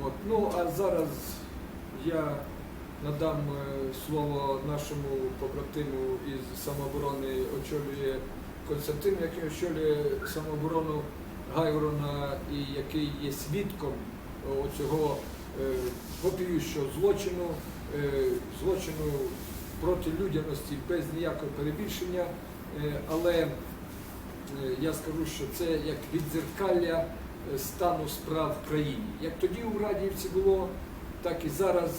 От. Ну, а зараз я надам е, слово нашому побратиму із самооборони очолює Константин, який очолює самооборону Гайворона і який є свідком е, вопіющого злочину, е, злочину проти людяності без ніякого перебільшення. Але я скажу, що це як віддзеркалля е, стану справ в країні. Як тоді у Радіївці було, так і зараз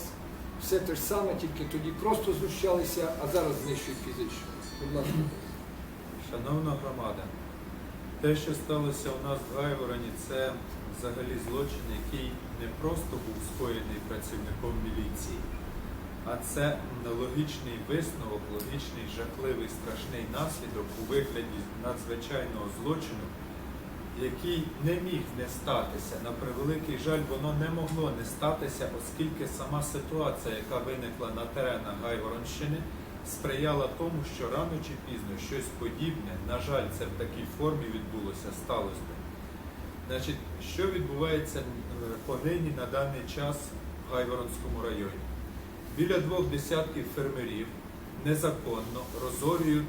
все те ж саме, тільки тоді просто знущалися, а зараз знищують фізично. Будь ласка. Шановна громада, те, що сталося у нас в Гайвороні, це взагалі злочин, який не просто був скоєний працівником міліції, а це логічний висновок, логічний жахливий страшний наслідок у вигляді надзвичайного злочину, який не міг не статися. На превеликий жаль, воно не могло не статися, оскільки сама ситуація, яка виникла на теренах Гайворонщини, сприяла тому, що рано чи пізно щось подібне, на жаль, це в такій формі відбулося, сталося. Значить, що відбувається понині на даний час в Гайворонському районі? Біля двох десятків фермерів незаконно розорюють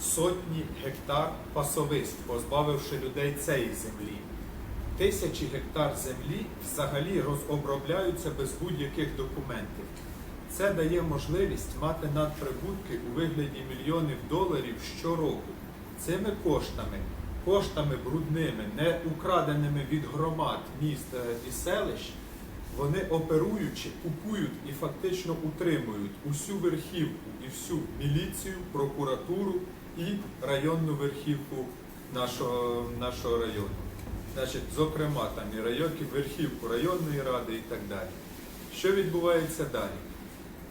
сотні гектар пасовиськ, позбавивши людей цієї землі. Тисячі гектар землі взагалі розобробляються без будь-яких документів. Це дає можливість мати надприбутки у вигляді мільйонів доларів щороку. Цими коштами, коштами брудними, не украденими від громад, міст е, і селищ, вони оперуючи, купують і фактично утримують усю верхівку і всю міліцію, прокуратуру і районну верхівку нашого, нашого району. Значить, зокрема, там і район, і верхівку районної ради і так далі. Що відбувається далі?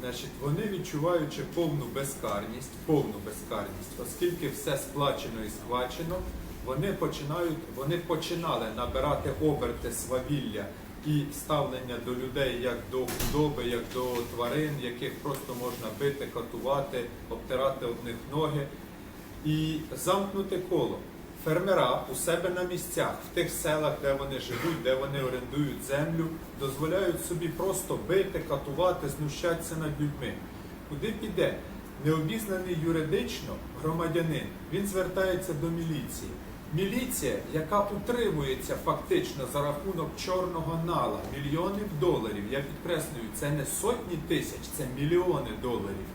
Значить, вони відчуваючи повну безкарність, повну безкарність, оскільки все сплачено і схвачено, вони починають, вони починали набирати оберти свавілля і ставлення до людей як до худоби, як до тварин, яких просто можна бити, катувати, обтирати об них ноги і замкнути коло. Фермера у себе на місцях, в тих селах, де вони живуть, де вони орендують землю, дозволяють собі просто бити, катувати, знущатися над людьми. Куди піде? Необізнаний юридично громадянин, він звертається до міліції. Міліція, яка утримується фактично за рахунок чорного нала, мільйонів доларів, я підкреслюю, це не сотні тисяч, це мільйони доларів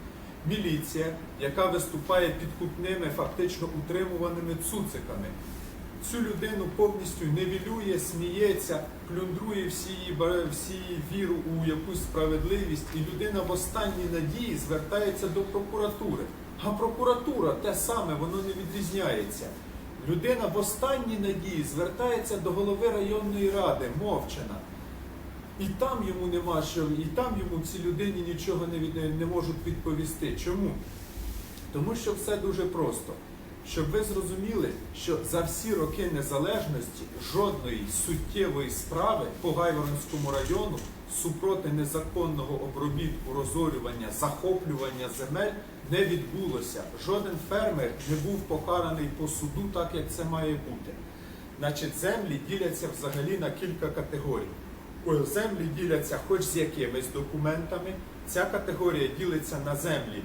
міліція, яка виступає підкупними, фактично утримуваними цуциками. Цю людину повністю невілює, сміється, плюндрує всі її, всі її віру у якусь справедливість, і людина в останній надії звертається до прокуратури. А прокуратура те саме, воно не відрізняється. Людина в останній надії звертається до голови районної ради, мовчана. І там йому нема що, і там йому цій людині нічого не, від, не можуть відповісти. Чому? Тому що все дуже просто. Щоб ви зрозуміли, що за всі роки незалежності жодної суттєвої справи по Гайворонському району супроти незаконного обробітку, розорювання, захоплювання земель не відбулося. Жоден фермер не був покараний по суду так, як це має бути. Значить, землі діляться взагалі на кілька категорій. Землі діляться хоч з якимись документами. Ця категорія ділиться на землі.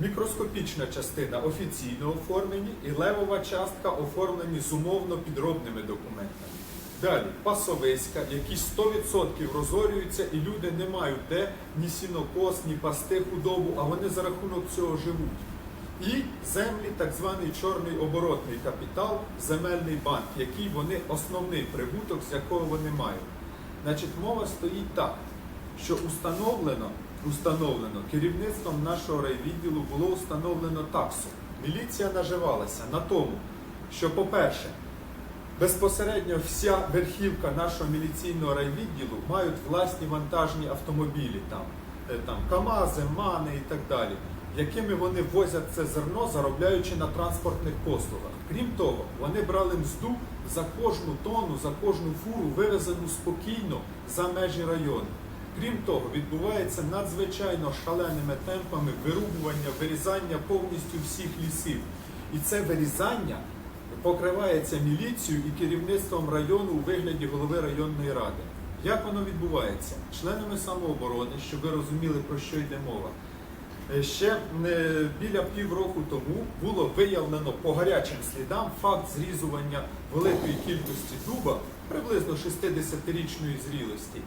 Мікроскопічна частина офіційно оформлені і левова частка оформлені з умовно підробними документами. Далі пасовиська, які 100% розорюються, і люди не мають де ні сінокос, ні пасти худобу, а вони за рахунок цього живуть. І землі, так званий чорний оборотний капітал, земельний банк, який вони основний прибуток, з якого вони мають. Значить, мова стоїть так, що установлено, установлено керівництвом нашого райвідділу було установлено таксу. Міліція наживалася на тому, що, по-перше, безпосередньо вся верхівка нашого міліційного райвідділу мають власні вантажні автомобілі, там, е, там КАМАЗи, МАНи і так далі, якими вони возять це зерно, заробляючи на транспортних послугах. Крім того, вони брали мзду за кожну тонну, за кожну фуру, вивезену спокійно за межі району. Крім того, відбувається надзвичайно шаленими темпами вирубування, вирізання повністю всіх лісів. І це вирізання покривається міліцією і керівництвом району у вигляді голови районної ради. Як воно відбувається? Членами самооборони, щоб ви розуміли, про що йде мова. Е, Ще е, біля півроку тому було виявлено по гарячим слідам факт зрізування великої кількості дуба, приблизно 60-річної зрілості.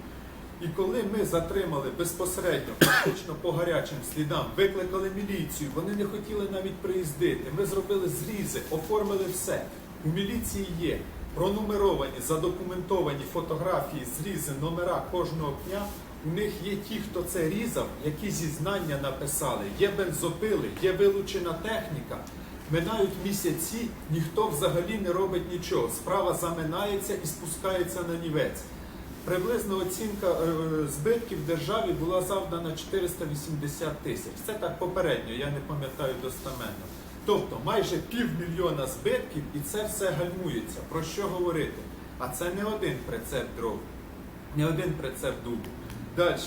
І коли ми затримали безпосередньо, фактично по гарячим слідам, викликали міліцію, вони не хотіли навіть приїздити. Ми зробили зрізи, оформили все. У міліції є пронумеровані, задокументовані фотографії, зрізи, номера кожного пня. У них є ті, хто це різав, які зізнання написали, є бензопили, є вилучена техніка. Минають місяці, ніхто взагалі не робить нічого. Справа заминається і спускається на нівець. Приблизно оцінка е, збитків державі була завдана 480 тисяч. Це так попередньо, я не пам'ятаю достаменно. Тобто майже півмільйона збитків і це все гальмується. Про що говорити? А це не один прицеп дров, не один прицеп дубу. Далі.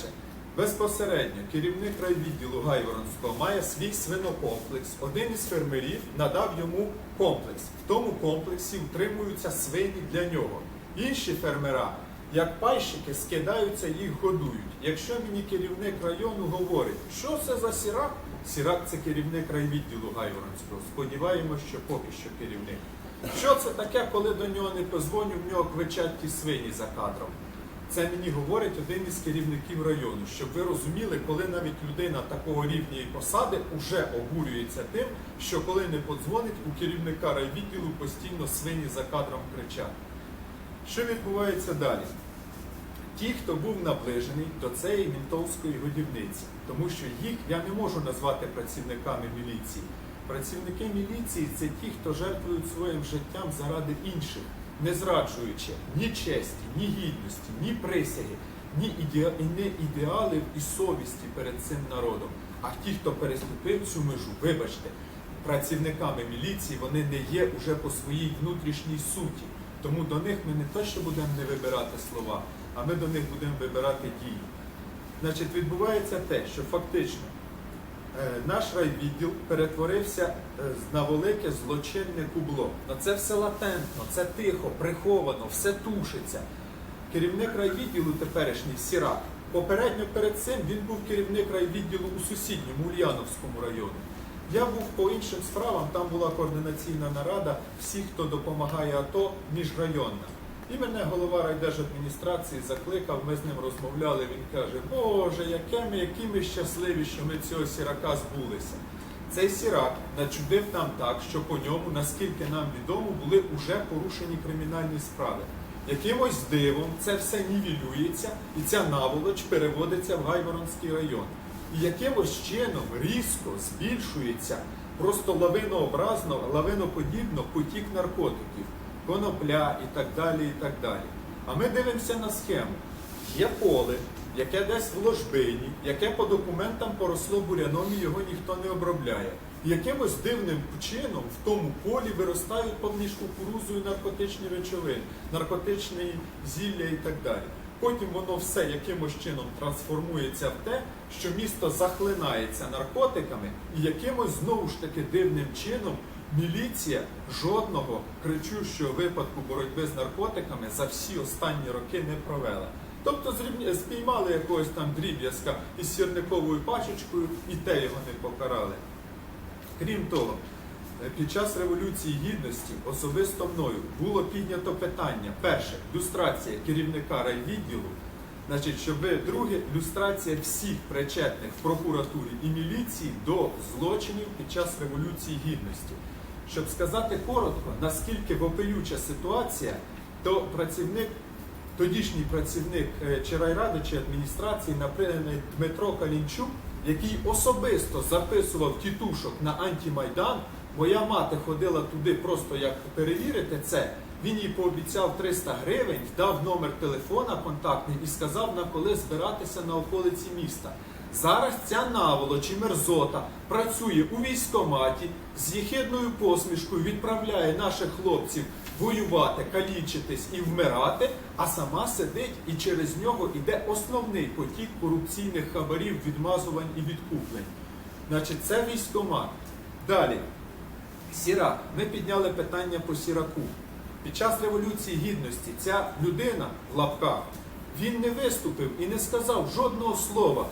Безпосередньо керівник райвідділу Гайворонського має свій свинокомплекс. Один із фермерів надав йому комплекс. В тому комплексі утримуються свині для нього. Інші фермера, як пайщики, скидаються, їх годують. Якщо мені керівник району говорить, що це за сірак, сірак це керівник райвідділу Гайворонського. Сподіваємось, що поки що керівник. Що це таке, коли до нього не позвоню, в нього квичать ті свині за кадром? Це мені говорить один із керівників району, щоб ви розуміли, коли навіть людина такого рівня і посади вже обурюється тим, що коли не подзвонить, у керівника райвідділу постійно свині за кадром кричать. Що відбувається далі? Ті, хто був наближений до цієї мінтовської годівниці, тому що їх я не можу назвати працівниками міліції. Працівники міліції це ті, хто жертвують своїм життям заради інших, не зраджуючи ні честі, ні гідності, ні присяги, ні, ідеалів і совісті перед цим народом. А ті, хто переступив цю межу, вибачте, працівниками міліції вони не є уже по своїй внутрішній суті. Тому до них ми не те, що будемо не вибирати слова, а ми до них будемо вибирати дії. Значить, відбувається те, що фактично наш райвідділ перетворився е, на велике злочинне кубло. Це все латентно, це тихо, приховано, все тушиться. Керівник райвідділу теперішній Сірак. Попередньо перед цим він був керівник райвідділу у сусідньому Ульяновському районі. Я був по іншим справам, там була координаційна нарада всіх, хто допомагає АТО, міжрайонна. І мене голова райдержадміністрації закликав, ми з ним розмовляли. Він каже: Боже, яке ми, які ми щасливі, що ми цього сірака збулися. Цей сірак начудив нам так, що по ньому, наскільки нам відомо, були вже порушені кримінальні справи. Якимось дивом це все нівелюється, і ця наволоч переводиться в Гайворонський район. І якимось чином різко збільшується просто лавинообразно, лавиноподібно потік наркотиків, конопля і так далі. і так далі. А ми дивимося на схему. Є поле, яке десь в ложбині, яке по документам поросло буряном і його ніхто не обробляє. І якимось дивним чином в тому полі виростають поміж кукурузою наркотичні речовини, наркотичні зілля і так далі. Потім воно все якимось чином трансформується в те, що місто захлинається наркотиками, і якимось знову ж таки дивним чином міліція жодного кричущого випадку боротьби з наркотиками за всі останні роки не провела. Тобто спіймали якогось там дріб'язка із сірниковою пачечкою, і те його не покарали. Крім того, е, під час Революції Гідності особисто мною було піднято питання: перше люстрація керівника райвідділу. Значить, щоб друге люстрація всіх причетних в прокуратурі і міліції до злочинів під час Революції Гідності. Щоб сказати коротко, наскільки вопиюча ситуація, то працівник, тодішній працівник е, чи райради чи адміністрації, наприклад, Дмитро Калінчук, який особисто записував тітушок на антимайдан. Моя мати ходила туди просто як перевірити це. Він їй пообіцяв 300 гривень, дав номер телефона контактний і сказав, на коли збиратися на околиці міста. Зараз ця наволоч і мерзота працює у військкоматі з єхидною посмішкою, відправляє наших хлопців воювати, калічитись і вмирати, а сама сидить і через нього йде основний потік корупційних хабарів, відмазувань і відкуплень. Значить, це військкомат. Далі. Сірак. Ми підняли питання по сіраку. Під час Революції Гідності ця людина в лапках Він не виступив і не сказав жодного слова